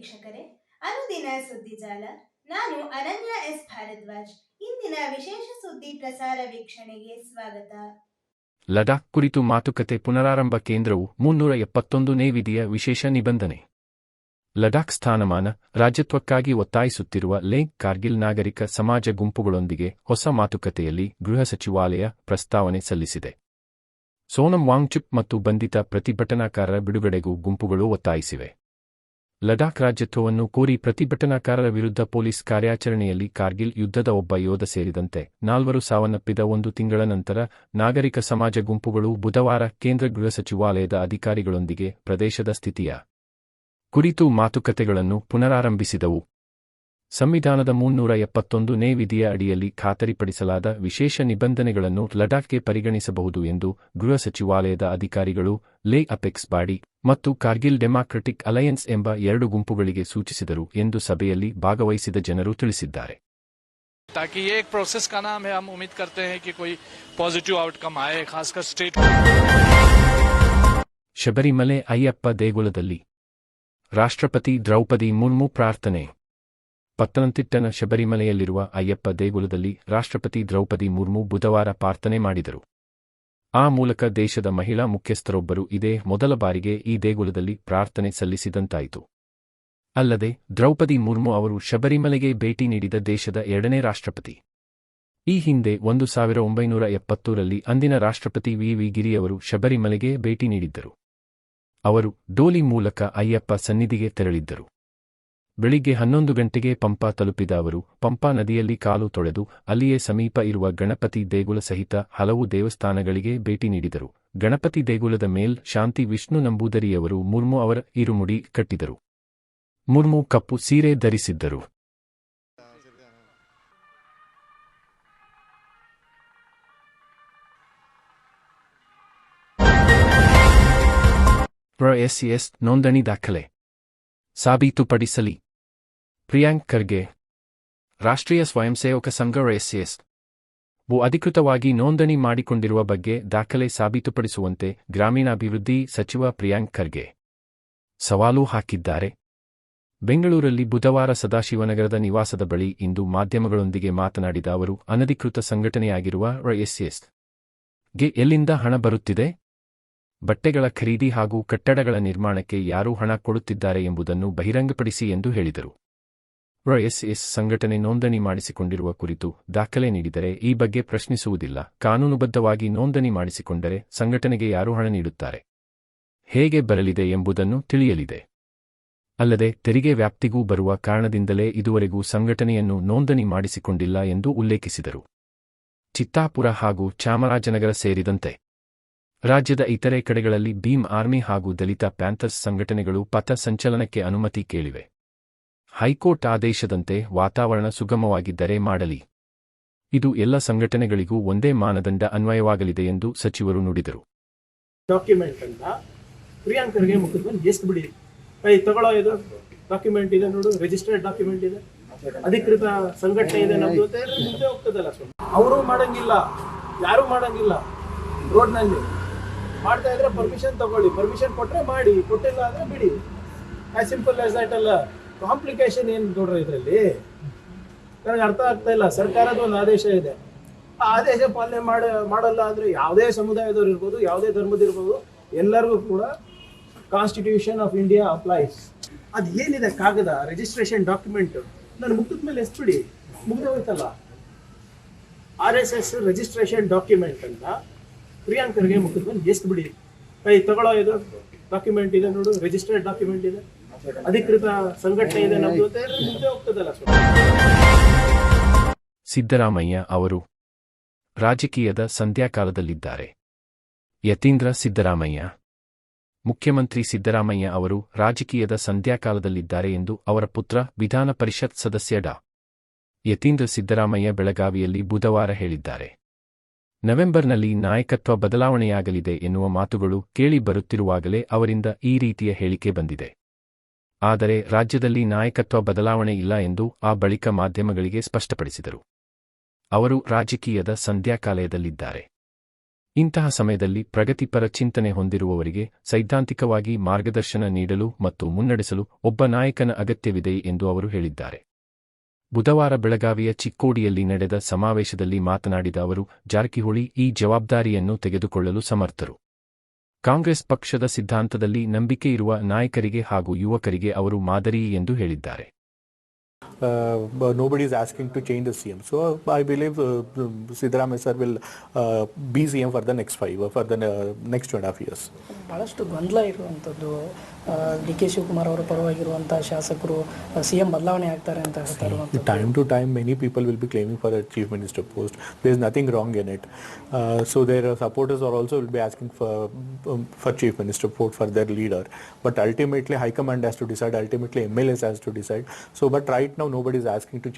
ವೀಕ್ಷಕರೇ, ಅನುದಿನ ಸುದ್ದಿಜಾಲ ನಾನು ಅನನ್ಯ ಎಸ್. ಭಾರದ್ವಾಜ್. ಇಂದಿನ ವಿಶೇಷ ಸುದ್ದಿ ಪ್ರಸಾರ ವೀಕ್ಷಣೆಗೆ ಸ್ವಾಗತ. ಲಡಾಖ್ ಕುರಿತು ಮಾತುಕತೆ ಪುನರಾರಂಭ ಕೇಂದ್ರವು ಮುನ್ನೂರ ಎಪ್ಪತ್ತೊಂದನೇ ವಿಧಿಯ ವಿಶೇಷ ನಿಬಂಧನೆ. ಲಡಾಖ್ ಸ್ಥಾನಮಾನ, ರಾಜ್ಯತ್ವಕ್ಕಾಗಿ ಒತ್ತಾಯಿಸುತ್ತಿರುವ ಲೇಕ್ ಕಾರ್ಗಿಲ್ ನಾಗರಿಕ ಸಮಾಜ ಗುಂಪುಗಳೊಂದಿಗೆ ಹೊಸ ಮಾತುಕತೆಯಲ್ಲಿ ಗೃಹ ಸಚಿವಾಲಯ ಪ್ರಸ್ತಾವನೆ ಸಲ್ಲಿಸಿದೆ. ಸೋನಂ ವಾಂಗ್ಚುಪ್ ಮತ್ತು ಬಂಧಿತ ಪ್ರತಿಭಟನಾಕಾರರ ಬಿಡುಗಡೆಗೂ ಗುಂಪುಗಳು ಒತ್ತಾಯಿಸಿವೆ. ಲಡಾಖ್ ರಾಜ್ಯತ್ವವನ್ನು ಕೋರಿ ಪ್ರತಿಭಟನಾಕಾರರ ವಿರುದ್ಧ ಪೊಲೀಸ್ ಕಾರ್ಯಾಚರಣೆಯಲ್ಲಿ ಕಾರ್ಗಿಲ್ ಯುದ್ಧದ ಒಬ್ಬ ಯೋಧ ಸೇರಿದಂತೆ ನಾಲ್ವರು ಸಾವನ್ನಪ್ಪಿದ ಒಂದು ತಿಂಗಳ ನಂತರ ನಾಗರಿಕ ಸಮಾಜ ಗುಂಪುಗಳು ಬುಧವಾರ ಕೇಂದ್ರ ಗೃಹ ಸಚಿವಾಲಯದ ಅಧಿಕಾರಿಗಳೊಂದಿಗೆ ಪ್ರದೇಶದ ಸ್ಥಿತಿಯ ಕುರಿತು ಮಾತುಕತೆಗಳನ್ನು ಪುನರಾರಂಭಿಸಿದವು. ಸಂವಿಧಾನದ ಮುನ್ನೂರ ಎಪ್ಪತ್ತೊಂದನೇ ವಿಧಿಯ ಅಡಿಯಲ್ಲಿ ಖಾತರಿಪಡಿಸಲಾದ ವಿಶೇಷ ನಿಬಂಧನೆಗಳನ್ನು ಲಡಾಖ್ಗೆ ಪರಿಗಣಿಸಬಹುದು ಎಂದು ಗೃಹ ಸಚಿವಾಲಯದ ಅಧಿಕಾರಿಗಳು ಲೇ ಅಪೆಕ್ಸ್ ಬಾಡಿ ಮತ್ತು ಕಾರ್ಗಿಲ್ ಡೆಮಾಕ್ರಟಿಕ್ ಅಲಯನ್ಸ್ ಎಂಬ ಎರಡು ಗುಂಪುಗಳಿಗೆ ಸೂಚಿಸಿದರು ಎಂದು ಸಭೆಯಲ್ಲಿ ಭಾಗವಹಿಸಿದ ಜನರು ತಿಳಿಸಿದ್ದಾರೆ ताकि ये एक प्रोसेस का नाम है हम उम्मीद करते हैं कि कोई पॉजिटिव आउटकम आए खासकर स्टेट ಶಬರಿಮಲೆ ಅಯ್ಯಪ್ಪ ದೇಗುಲದಲ್ಲಿ ರಾಷ್ಟ್ರಪತಿ ದ್ರೌಪದಿ ಮುರ್ಮು ಪ್ರಾರ್ಥನೆ ಪತ್ತನಂತಿಟ್ಟನ ಶಬರಿಮಲೆಯಲ್ಲಿರುವ ಅಯ್ಯಪ್ಪ ದೇಗುಲದಲ್ಲಿ ರಾಷ್ಟ್ರಪತಿ ದ್ರೌಪದಿ ಮುರ್ಮು ಬುಧವಾರ ಪ್ರಾರ್ಥನೆ ಮಾಡಿದರು. ಆ ಮೂಲಕ ದೇಶದ ಮಹಿಳಾ ಮುಖ್ಯಸ್ಥರೊಬ್ಬರು ಇದೇ ಮೊದಲ ಬಾರಿಗೆ ಈ ದೇಗುಲದಲ್ಲಿ ಪ್ರಾರ್ಥನೆ ಸಲ್ಲಿಸಿದಂತಾಯಿತು. ಅಲ್ಲದೆ ದ್ರೌಪದಿ ಮುರ್ಮು ಅವರು ಶಬರಿಮಲೆಗೆ ಭೇಟಿ ನೀಡಿದ ದೇಶದ ಎರಡನೇ ರಾಷ್ಟ್ರಪತಿ. ಈ ಹಿಂದೆ ಒಂದು ಸಾವಿರ ಒಂಬೈನೂರ ಎಪ್ಪತ್ತೂರಲ್ಲಿ ಅಂದಿನ ರಾಷ್ಟ್ರಪತಿ ವಿ. ವಿ. ಗಿರಿಯವರು ಶಬರಿಮಲೆಗೆ ಭೇಟಿ ನೀಡಿದ್ದರು. ಅವರು ಡೋಲಿ ಮೂಲಕ ಅಯ್ಯಪ್ಪ ಸನ್ನಿಧಿಗೆ ತೆರಳಿದ್ದರು. ಬೆಳಿಗ್ಗೆ ಹನ್ನೊಂದು ಗಂಟೆಗೆ ಪಂಪಾ ತಲುಪಿದ ಅವರು, ಪಂಪಾ ನದಿಯಲ್ಲಿ ಕಾಲು ತೊಳೆದು ಅಲ್ಲಿಯೇ ಸಮೀಪ ಇರುವ ಗಣಪತಿ ದೇಗುಲ ಸಹಿತ ಹಲವು ದೇವಸ್ಥಾನಗಳಿಗೆ ಭೇಟಿ ನೀಡಿದರು. ಗಣಪತಿ ದೇಗುಲದ ಮೇಲ್ ಶಾಂತಿ ವಿಷ್ಣು ನಂಬೂದರಿಯವರು ಮುರ್ಮು ಅವರ ಇರುಮುಡಿ ಕಟ್ಟಿದರು. ಮುರ್ಮು ಕಪ್ಪು ಸೀರೆ ಧರಿಸಿದ್ದರು. ಎಸ್ ನೋಂದಣಿ ದಾಖಲೆ. ಸಾಬೀತುಪಡಿಸಲಿ. ಪ್ರಿಯಾಂಕ್ ಖರ್ಗೆ. ರಾಷ್ಟ್ರೀಯ ಸ್ವಯಂಸೇವಕ ಸಂಘ ಎಸ್ಎಸ್ ವು ಅಧಿಕೃತವಾಗಿ ನೋಂದಣಿ ಮಾಡಿಕೊಂಡಿರುವ ಬಗ್ಗೆ ದಾಖಲೆ ಸಾಬೀತುಪಡಿಸುವಂತೆ ಗ್ರಾಮೀಣಾಭಿವೃದ್ಧಿ ಸಚಿವ ಪ್ರಿಯಾಂಕ್ ಖರ್ಗೆ. ಸವಾಲು ಹಾಕಿದ್ದಾರೆ. ಬೆಂಗಳೂರಲ್ಲಿ ಬುಧವಾರ ಸದಾಶಿವನಗರದ ನಿವಾಸದ ಬಳಿ ಇಂದು ಮಾಧ್ಯಮಗಳೊಂದಿಗೆ ಮಾತನಾಡಿದ ಅವರು, ಅನಧಿಕೃತ ಸಂಘಟನೆಯಾಗಿರುವ ಎಸ್ಎಸ್ಗೆ ಎಲ್ಲಿಂದ ಹಣ ಬರುತ್ತಿದೆ? ಬಟ್ಟೆಗಳ ಖರೀದಿ ಹಾಗೂ ಕಟ್ಟಡಗಳ ನಿರ್ಮಾಣಕ್ಕೆ ಯಾರು ಹಣ ಕೊಡುತ್ತಿದ್ದಾರೆ ಎಂಬುದನ್ನು ಬಹಿರಂಗಪಡಿಸಿ ಎಂದು ಹೇಳಿದರು. ಎಸ್ಎಸ್ ಸಂಘಟನೆ ನೋಂದಣಿ ಮಾಡಿಸಿಕೊಂಡಿರುವ ಕುರಿತು ದಾಖಲೆ ನೀಡಿದರೆ ಈ ಬಗ್ಗೆ ಪ್ರಶ್ನಿಸುವುದಿಲ್ಲ. ಕಾನೂನುಬದ್ಧವಾಗಿ ನೋಂದಣಿ ಮಾಡಿಸಿಕೊಂಡರೆ ಸಂಘಟನೆಗೆ ಯಾರು ಹಣ ನೀಡುತ್ತಾರೆ? ಹೇಗೆ ಬರಲಿದೆ ಎಂಬುದನ್ನು ತಿಳಿಯಲಿದೆ. ಅಲ್ಲದೆ ತೆರಿಗೆ ವ್ಯಾಪ್ತಿಗೂ ಬರುವ ಕಾರಣದಿಂದಲೇ ಇದುವರೆಗೂ ಸಂಘಟನೆಯನ್ನು ನೋಂದಣಿ ಮಾಡಿಸಿಕೊಂಡಿಲ್ಲ ಎಂದು ಉಲ್ಲೇಖಿಸಿದರು. ಚಿತ್ತಾಪುರ ಹಾಗೂ ಚಾಮರಾಜನಗರ ಸೇರಿದಂತೆ ರಾಜ್ಯದ ಇತರೆ ಕಡೆಗಳಲ್ಲಿ ಭೀಮ್ ಆರ್ಮಿ ಹಾಗೂ ದಲಿತ ಪ್ಯಾಂಥರ್ಸ್ ಸಂಘಟನೆಗಳು ಪಥ ಸಂಚಲನಕ್ಕೆ ಅನುಮತಿ ಕೇಳಿವೆ. ಹೈಕೋರ್ಟ್ ಆದೇಶದಂತೆ ವಾತಾವರಣ ಸುಗಮವಾಗಿದ್ದರೆ ಮಾಡಲಿ. ಇದು ಎಲ್ಲ ಸಂಘಟನೆಗಳಿಗೂ ಒಂದೇ ಮಾನದಂಡ ಅನ್ವಯವಾಗಲಿದೆ ಎಂದು ಸಚಿವರು ನುಡಿದರು. ಡಾಕ್ಯುಮೆಂಟ್ ಅಂತ. ಪ್ರಿಯಾಂಕರಿಗೆ ಮುಖದಲ್ಲಿ ಎಷ್ಟು ಬಿಡಿ. ಕೈ ತಗೊಳ್ಳೋ ಇದು ಡಾಕ್ಯುಮೆಂಟ್ ಇದೆ ನೋಡು ರಿಜಿಸ್ಟರ್ಡ್ ಡಾಕ್ಯುಮೆಂಟ್ ಇದೆ. ಅಧಿಕೃತ ಸಂಘಟನೆ ಇದೆ ನಮ್ದು ಮುಂದೆ ಹೋಗ್ತದಲ್ಲ ಅವರು ಮಾಡಂಗಿಲ್ಲ, ಯಾರು ಮಾಡಂಗಿಲ್ಲ. ರೋಡ್ನಲ್ಲಿ ಮಾಡ್ತಾ ಇದ್ರೆ ಪರ್ಮಿಷನ್ ತಗೊಳ್ಳಿ. ಪರ್ಮಿಷನ್ ಕೊಟ್ರೆ ಮಾಡಿ, ಕೊಟ್ಟಿಲ್ಲ ಅಂದ್ರೆ ಬಿಡಿ. ಆಸ್ ಸಿಂಪಲ್ ಆಸ್ ಅಲ್ಲ. ಕಾಂಪ್ಲಿಕೇಶನ್ ಏನು ನೋಡ್ರಿ ಇದರಲ್ಲಿ? ನನಗೆ ಅರ್ಥ ಆಗ್ತಾ ಇಲ್ಲ. ಸರ್ಕಾರದ ಒಂದು ಆದೇಶ ಇದೆ. ಆ ಆದೇಶ ಪಾಲನೆ ಮಾಡ, ಮಾಡಲ್ಲ ಅಂದ್ರೆ ಯಾವುದೇ ಸಮುದಾಯದವ್ರು ಇರ್ಬೋದು, ಯಾವುದೇ ಧರ್ಮದಿರ್ಬೋದು ಎಲ್ಲರಿಗೂ ಕೂಡ ಕಾನ್ಸ್ಟಿಟ್ಯೂಷನ್ ಆಫ್ ಇಂಡಿಯಾ ಅಪ್ಲೈಸ್ ಅದು ಏನಿದೆ ಕಾಗದ ರಿಜಿಸ್ಟ್ರೇಷನ್ ಡಾಕ್ಯುಮೆಂಟ್ ನಾನು ಮುಖದ ಮೇಲೆ ಎಷ್ಟು ಬಿಡಿ? ಮುಗ್ದು ಹೋಯ್ತಲ್ಲ. R S S registration document ಅಂತ ಪ್ರಿಯಾಂಕರ್ಗೆ ಮುಖದ ಮೇಲೆ ಎಷ್ಟು ಬಿಡಿ? ಕೈ ತಗೊಳ್ಳೋ ಇದು ಡಾಕ್ಯುಮೆಂಟ್ ಇದೆ ನೋಡು ರಿಜಿಸ್ಟರ್ಡ್ ಡಾಕ್ಯುಮೆಂಟ್ ಇದೆ. ಅಧಿಕೃತ ಸಂಘಟನೆ ಇದೆ ಸಿದ್ದರಾಮಯ್ಯ ಅವರು ರಾಜಕೀಯದ ಸಂಧ್ಯಾಕಾಲದಲ್ಲಿದ್ದಾರೆ. ಯತೀಂದ್ರ ಸಿದ್ದರಾಮಯ್ಯ. ಮುಖ್ಯಮಂತ್ರಿ ಸಿದ್ದರಾಮಯ್ಯ ಅವರು ರಾಜಕೀಯದ ಸಂಧ್ಯಾಕಾಲದಲ್ಲಿದ್ದಾರೆ ಎಂದು ಅವರ ಪುತ್ರ ವಿಧಾನ ಪರಿಷತ್ ಸದಸ್ಯ ಡಾ. ಯತೀಂದ್ರ ಸಿದ್ದರಾಮಯ್ಯ ಬೆಳಗಾವಿಯಲ್ಲಿ ಬುಧವಾರ ಹೇಳಿದ್ದಾರೆ. ನವೆಂಬರ್ನಲ್ಲಿ ನಾಯಕತ್ವ ಬದಲಾವಣೆಯಾಗಲಿದೆ ಎನ್ನುವ ಮಾತುಗಳು ಕೇಳಿ ಬರುತ್ತಿರುವಾಗಲೇ ಅವರಿಂದ ಈ ರೀತಿಯ ಹೇಳಿಕೆ ಬಂದಿದೆ. ಆದರೆ ರಾಜ್ಯದಲ್ಲಿ ನಾಯಕತ್ವ ಬದಲಾವಣೆ ಇಲ್ಲ ಎಂದು ಆ ಬಳಿಕ ಮಾಧ್ಯಮಗಳಿಗೆ ಸ್ಪಷ್ಟಪಡಿಸಿದರು. ಅವರು ರಾಜಕೀಯದ ಸಂಧ್ಯಾಕಾಲಯದಲ್ಲಿದ್ದಾರೆ. ಇಂತಹ ಸಮಯದಲ್ಲಿ ಪ್ರಗತಿಪರ ಚಿಂತನೆ ಹೊಂದಿರುವವರಿಗೆ ಸೈದ್ಧಾಂತಿಕವಾಗಿ ಮಾರ್ಗದರ್ಶನ ನೀಡಲು ಮತ್ತು ಮುನ್ನಡೆಸಲು ಒಬ್ಬ ನಾಯಕನ ಅಗತ್ಯವಿದೆ ಎಂದು ಅವರು ಹೇಳಿದ್ದಾರೆ. ಬುಧವಾರ ಬೆಳಗಾವಿಯ ಚಿಕ್ಕೋಡಿಯಲ್ಲಿ ನಡೆದ ಸಮಾವೇಶದಲ್ಲಿ ಮಾತನಾಡಿದ ಅವರು, ಜಾರಕಿಹೊಳಿ ಈ ಜವಾಬ್ದಾರಿಯನ್ನು ತೆಗೆದುಕೊಳ್ಳಲು ಸಮರ್ಥರು. ಕಾಂಗ್ರೆಸ್ ಪಕ್ಷದ ಸಿದ್ಧಾಂತದಲ್ಲಿ ನಂಬಿಕೆ ಇರುವ ನಾಯಕರಿಗೆ ಹಾಗೂ ಯುವಕರಿಗೆ ಅವರು ಮಾದರಿ ಎಂದು ಹೇಳಿದ್ದಾರೆ uh, is nobody is asking to change the CM. So uh, I believe uh, B sir will uh, be CM for the next five, uh, for the uh, next two and a half years. ಭಾಳಷ್ಟು ಗೊಂದಲ ಇರುವಂಥದ್ದು D K Shivakumar ಅವರ ಪರವಾಗಿರುವಂಥ ಶಾಸಕರು C M ಬದಲಾವಣೆ ಆಗ್ತಾರೆ ಅಂತ ಹೇಳ್ತಾ ಇರುವಂಥದ್ದು Time to time, many people will be claiming for a chief minister post. There is nothing wrong in it. Uh, so their uh, supporters are also will be asking for um, for chief minister post for their leader. But ultimately, High Command has to decide. Ultimately, MLAs has to decide. So, but right now, nobody is asking to